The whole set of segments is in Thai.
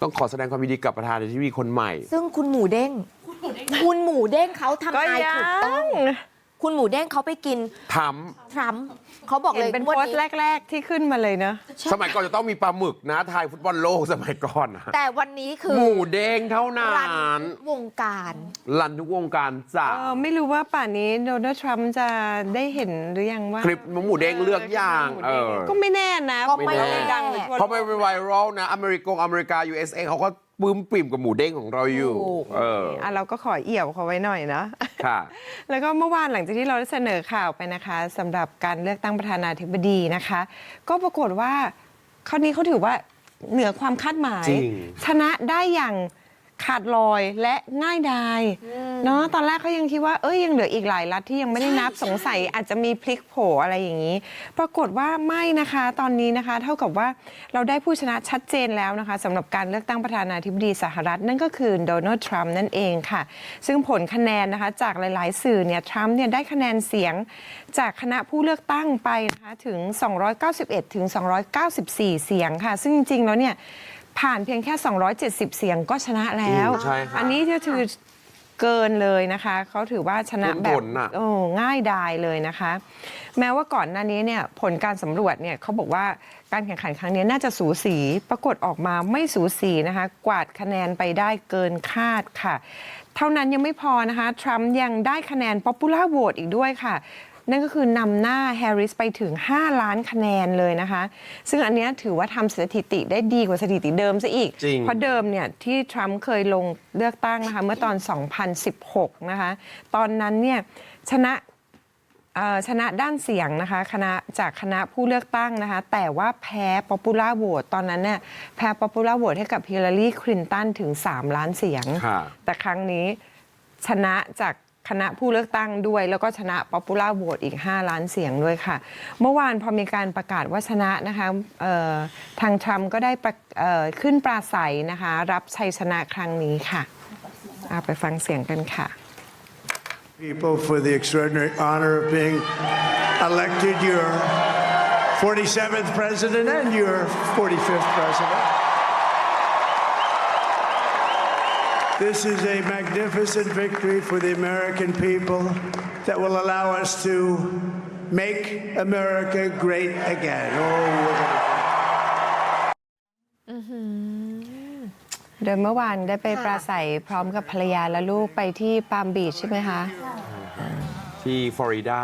ต้องขอแสดงความยินดีกับประธานาธิบดีคนใหม่ ซึ่งคุณหมูเด้ง คุณหมูเด้งเขาทำก็นายยัถูกต้องง คุณหมูเด้งเขาไปกินททรัมป์เขาบอกเห็เลนยเป็นงวดโพสต์นี้แรก ๆ ที่ขึ้นมาเลยเนอะำสมัยก่อนจะต้องมีปลาหมึกนะทายฟุตบอลโลกสมัยก่อนนะแต่วันนี้คือหมูเด้งเท่านั้รันนวงการ รันทุกวงการจ้ะเออไม่รู้ว่าป่านนี้โดนัลด์ทรัมป์จะได้เห็นหรือยังว่าคลิปหมูเด้งเลือกอย่างหมูเอเด้งอก็ไม่แน่นะก็ไม่เพราะแน่ว่าดังไปทั่วเพราะมันเป็นไวรัลนะ อเมริกงอเมริกา USA เขาก็ ปลื้มปิ่มกับหมูเด้งของเราอยู่ ถูกเออ อะเราก็ขอเอี่ยวเขาไว้หน่อยนะค่ะ แล้วก็เมื่อวานหลังจากที่เราได้เสนอข่าวไปนะคะสำหรับการเลือกตั้งประธานาธิบดีนะคะ ก็ปรากฏว่าคราวนี้เขาถือว่าเหนือความคาดหมาย จริง ชนะได้อย่าง ขาดลอยและง่ายดายเนาะตอนแรกเขายังคิดว่าเอ้ยยังเหลืออีกหลายรัฐที่ยังไม่ได้นับสงสัยอาจจะมีพลิกโผอะไรอย่างนี้ ปรากฏว่าไม่นะคะตอนนี้นะคะ เท่ากับว่าเราได้ผู้ชนะชัดเจนแล้วนะคะสำหรับการเลือกตั้งประธานาธิบดีสหรัฐ นั่นก็คือโดนัลด์ทรัมป์นั่นเองค่ะ ซึ่งผลคะแนนนะคะจากหลาย ๆ สื่อเนี่ยทรัมป์เนี่ยได้คะแนนเสียงจากคณะผู้เลือกตั้งไปนะคะถึง 291 ถึง 294 เสียงค่ะ ซึ่งจริง ๆ แล้วเนี่ย ผ่านเพียงแค่ 270 เสียงก็ชนะแล้ว อืมใช่ค่ะอันนี้จะถือเกินเลยนะคะ เขาถือว่าชนะแบผบลน่ะ โอ้ง่ายดายเลยนะคะ แม้ว่าก่อนหน้านี้เนี่ยผลการสำรวจเนี่ยเขาบอกว่าการแข่งขันครั้งนี้น่าจะสูสี ปรากฏออกมาไม่สูสีนะคะ กวาดคะแนนไปได้เกินคาดค่ะ เท่านั้นยังไม่พอนะคะ ทรัมป์ยังได้คะแนน popular vote อีกด้วยค่ะ นั่นก็คือนำหน้าแฮร์ริสไปถึง 5 ล้านคะแนนเลยนะคะ ซึ่งอันเนี้ยถือว่าทำสถิติได้ดีกว่าสถิติเดิมซะอีก จริง เพราะเดิมเนี่ยที่ทรัมป์เคยลงเลือกตั้งนะคะ เมื่อตอน 2016 นะคะ ตอนนั้นเนี่ยชนะเอ่อชนะด้านเสียงนะคะคณะจากคณะผู้เลือกตั้งนะคะ แต่ว่าแพ้ popular vote ตอนนั้นเนี่ยแพ้ popular vote ให้กับฮิลลารีคลินตันถึง 3 ล้านเสียง ค่ะ แต่ครั้งนี้ชนะจาก คณะผู้เลือกตั้งด้วย แล้วก็ชนะ popular vote อีก 5 ล้านเสียงด้วยค่ะ เมื่อวานพอมีการประกาศว่าชนะนะคะทางทรัมป์ก็ได้ขึ้นปราศัยนะคะ รับชัยชนะครั้งนี้ค่ะเอาไปฟังเสียงกันค่ะ people for the extraordinary honor of being elected your 47th president and your 45th president. This is a magnificent victory for the American people that will allow us to make America great again. Oh, we're gonna- โดยเมื่อวานได้ไปปราศัยพร้อมกับภรรยาและลูกไปที่ปาล์มบีชใช่ไหมคะ ที่ฟลอริดา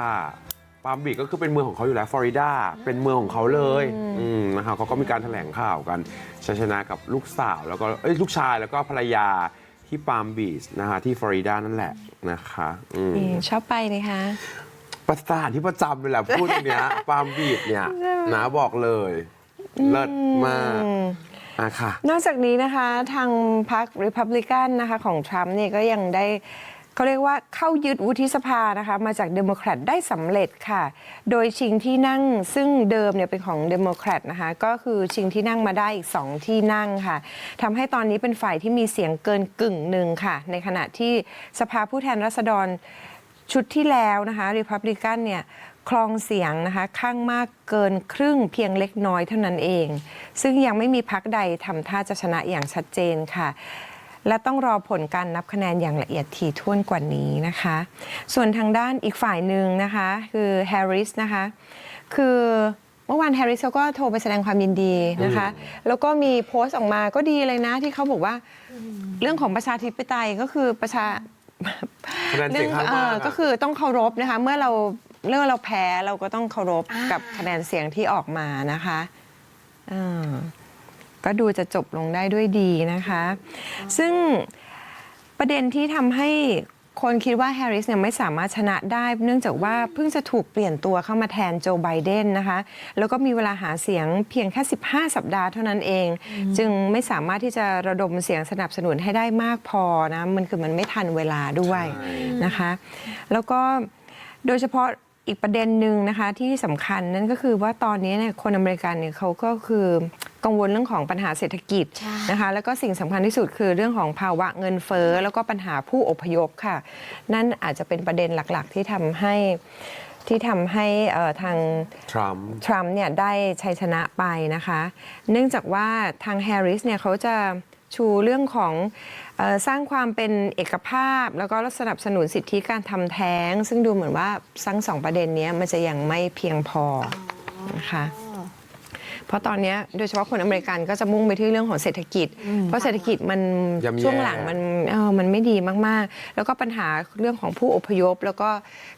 ปาล์มบีชก็คือเป็นเมืองของเขาอยู่แล้วฟลอริดาเป็นเมืองของเขาเลยอืมนะครับเขาก็มีการแถลงข่าวกันชัยชนะกับลูกสาวแล้วก็เอ้ยลูกชายแล้วก็ภรรยา ที่ปาล์มบีชนะคะ ที่ฟลอริดานั่นแหละนะคะอืมนี่ชอบไปเลยคะประสถานที่ประจำเลยแหละพูดตรงเนี้ย ปาล์มบีชเนี่ยนะบอกเลย เลิศมากอะค่ะ นอกจากนี้นะคะทางพรรคริพับลิกันนะคะของทรัมป์เนี่ยก็ยังได้ เขาเรียกว่าเข้ายึดวุฒิสภานะคะมาจากเดโมแครตได้สำเร็จค่ะ โดยชิงที่นั่งซึ่งเดิมเนี่ยเป็นของเดโมแครตนะคะก็คือชิงที่นั่งมาได้อีก 2 ที่นั่งค่ะทำให้ตอนนี้เป็นฝ่ายที่มีเสียงเกินกึ่งหนึ่งค่ะ ในขณะที่สภาผู้แทนราษฎรชุดที่แล้วนะคะริพับลิกันเนี่ยครองเสียงนะคะข้างมากเกินครึ่งเพียงเล็กน้อยเท่านั้นเอง ซึ่งยังไม่มีพักใดทำท่าจะชนะอย่างชัดเจนค่ะ และต้องรอผลการนับคะแนนอย่างละเอียดถี่ถ้วนกว่านี้นะคะ ส่วนทางด้านอีกฝ่ายหนึ่งนะคะคือแฮร์ริสนะคะคือเมื่อวานแฮร์ริสเขาก็โทรไปแสดงความยินดีนะคะ แล้วก็มีโพสต์ออกมาก็ดีเลยนะ ที่เขาบอกว่าเรื่องของประชาธิปไตยก็คือประชาคะแนนเสียงข้างมากเอ่ออะก็คือต้องเคารพนะคะ เมื่อเราเมื่อเราแพ้เราก็ต้องเคารพกับคะแนนเสียงที่ออกมานะคะอ่า ก็ดูจะจบลงได้ด้วยดีนะคะ ซึ่งประเด็นที่ทำให้คนคิดว่าแฮร์ริสเนี่ยไม่สามารถชนะได้ เนื่องจากว่าเพิ่งจะถูกเปลี่ยนตัวเข้ามาแทนโจไบเดนนะคะ แล้วก็มีเวลาหาเสียงเพียงแค่ 15 สัปดาห์เท่านั้นเอง จึงไม่สามารถที่จะระดมเสียงสนับสนุนให้ได้มากพอนะ มันคือมันไม่ทันเวลาด้วยนะคะ แล้วก็โดยเฉพาะอีกประเด็นหนึ่งนะคะที่สำคัญนั่นก็คือว่าตอนนี้เนี่ยคนอเมริกันเนี่ยเขาก็คือ กังวลเรื่องของปัญหาเศรษฐกิจใช่นะคะแล้วก็สิ่งสำคัญที่สุดคือเรื่องของภาวะเงินเฟ้อแล้วก็ปัญหาผู้อพยพค่ะ นั่นอาจจะเป็นประเด็นหลักๆ ที่ทำให้ที่ทำให้เอ่อทางทรัมป์ทรัมป์เนี่ยได้ชัยชนะไปนะคะ เนื่องจากว่าทางแฮร์ริสเนี่ยเขาจะชูเรื่องของเออสร้างความเป็นเอกภาพ แล้วก็สนับสนุนสิทธิการทำแท้ง ซึ่งดูเหมือนว่าทั้งสองประเด็นเนี้ยมันจะยังไม่เพียงพอนะคะ เพราะตอนเนี้ยโดยเฉพาะคนอเมริกันก็จะมุ่งไปที่เรื่องของเศรษฐกิจ เพราะเศรษฐกิจมันย่ำแย่ช่วงหลังมันเออมันไม่ดีมากๆ แล้วก็ปัญหาเรื่องของผู้อพยพ แล้วก็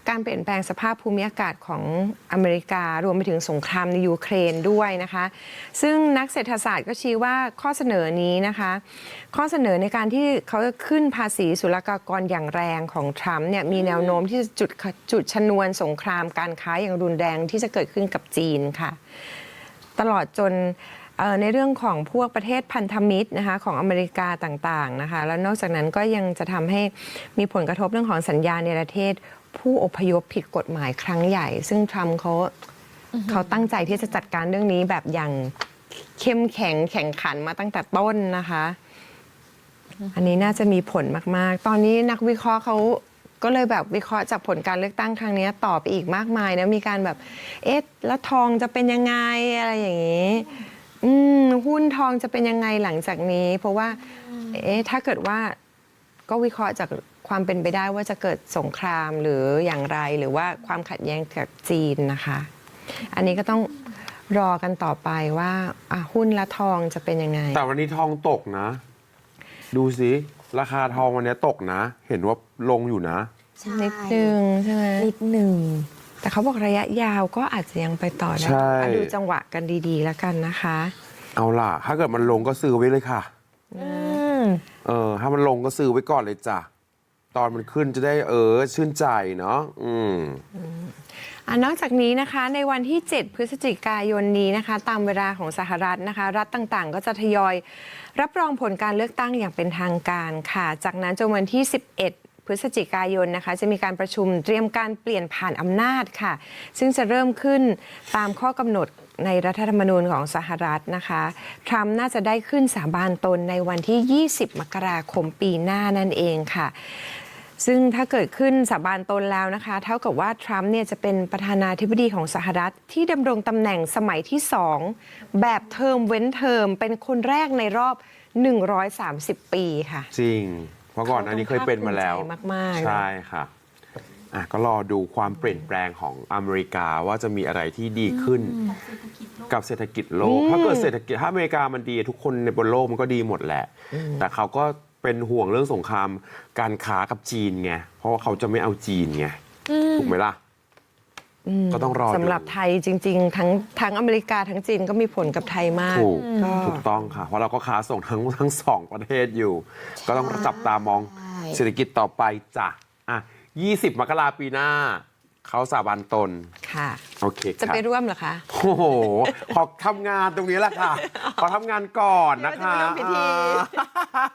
การเปลี่ยนแปลงสภาพภูมิอากาศของอเมริการวมไปถึงสงครามในยูเครนด้วยนะคะ ซึ่งนักเศรษฐศาสตร์ก็ชี้ว่าข้อเสนอนี้นะคะ ข้อเสนอในการที่เขาจะขึ้นภาษีศุลกากรอย่างแรงของทรัมป์เนี่ยมีแนวโน้มที่จะจุดจุดชนวนสงครามการค้าอย่างรุนแรงที่จะเกิดขึ้นกับจีนค่ะ ตลอดจนเอ่อในเรื่องของพวกประเทศพันธมิตรนะคะของอเมริกาต่างๆนะคะแล้วนอกจากนั้นก็ยังจะทำให้มีผลกระทบเรื่องของสัญญาในประเทศ ผู้อพยพผิดกฎหมายครั้งใหญ่ ซึ่งทรัมป์เขาเขาตั้งใจที่จะจัดการเรื่องนี้แบบอย่างเข้มแข็งแข่งขันมาตั้งแต่ต้นนะคะ อันนี้น่าจะมีผลมากๆ ตอนนี้นักวิเคราะห์เขา ก็เลยแบบวิเคราะห์จากผลการเลือกตั้งครั้งนี้ต่อไปอีกมากมายนะมีการแบบเอ๊ะแล้วทองจะเป็นยังไงอะไรอย่างนี้อืมหุ้นทองจะเป็นยังไงหลังจากนี้ เพราะว่าเอ๊ะถ้าเกิดว่าก็วิเคราะห์จากความเป็นไปได้ว่าจะเกิดสงครามหรืออย่างไรหรือว่าความขัดแย้งกับจีนนะคะ อันนี้ก็ต้องรอกันต่อไปว่าหุ้นและทองจะเป็นยังไง แต่วันนี้ทองตกนะ ดูสิ ราคาทองวันนี้ตกนะ เห็นว่าลงอยู่นะ ใช่นิดนึงใช่ไหมนิดหนึ่ง แต่เขาบอกระยะยาวก็อาจจะยังไปต่อได้ใช่ อะดูจังหวะกันดีๆ แล้วกันนะคะ เอาล่ะ ถ้าเกิดมันลงก็ซื้อไว้เลยค่ะ อืม เออ ถ้ามันลงก็ซื้อไว้ก่อนเลยจ้ะ ตอนมันขึ้นจะได้เออชื่นใจเนาะอืมอนอกจากนี้นะคะในวันที่ 7 พฤศจิกายนนี้นะคะ ตามเวลาของสหรัฐนะคะ รัฐต่างๆ ก็จะทยอย รับรองผลการเลือกตั้งอย่างเป็นทางการค่ะ จากนั้นจนวันที่ 11 พฤศจิกายนนะคะ จะมีการประชุมเตรียมการเปลี่ยนผ่านอำนาจค่ะ ซึ่งจะเริ่มขึ้นตามข้อกำหนดในรัฐธรรมนูญของสหรัฐนะคะ ทรัมป์น่าจะได้ขึ้นสาบานตนในวันที่ 20 มกราคมปีหน้านั่นเองค่ะ ซึ่งถ้าเกิดขึ้นสาบานตนแล้วนะคะ เท่ากับว่าทรัมป์เนี่ยจะเป็นประธานาธิบดีของสหรัฐ ที่ดำรงตำแหน่งสมัยที่สองแบบเทอมเว้นเทอม เป็นคนแรกในรอบ 130 ปีค่ะ จริง เพราะก่อนหน้านี้เคยเป็นมาแล้วเขาต้องภาคภูมิใจมากๆ ใช่ค่ะอะ ก็รอดูความเปลี่ยนแปลงของอเมริกาว่าจะมีอะไรที่ดีขึ้น กับเศรษฐกิจโลก ถ้าเกิดเศรษฐกิจถ้าอเมริกามันดี ทุกคนในบนโลกมันก็ดีหมดแหละ แต่เขาก็ เป็นห่วงเรื่องสงครามการค้ากับจีนไงเพราะว่าเขาจะไม่เอาจีนไงถูกไหมล่ะก็ต้องรอดู สำหรับไทยจริง ๆ ทั้งทั้งอเมริกาทั้งจีนก็มีผลกับไทยมาก ถูกก็ ถูกต้องค่ะ เพราะเราก็ค้าส่งทั้งทั้งสองประเทศอยู่ ก็ต้องจับตามองใช่เศรษฐกิจต่อไปจ้ะอะ20 มกราปีหน้า เขาสาบานตน ค่ะ โอเคจะค่ะไปร่วมเหรอคะ โอ้โห ขอทำงานตรงนี้แหละค่ะ ขอทำงานก่อนนะคะเดี๋ยวจะไปร่วมพิธีอ่า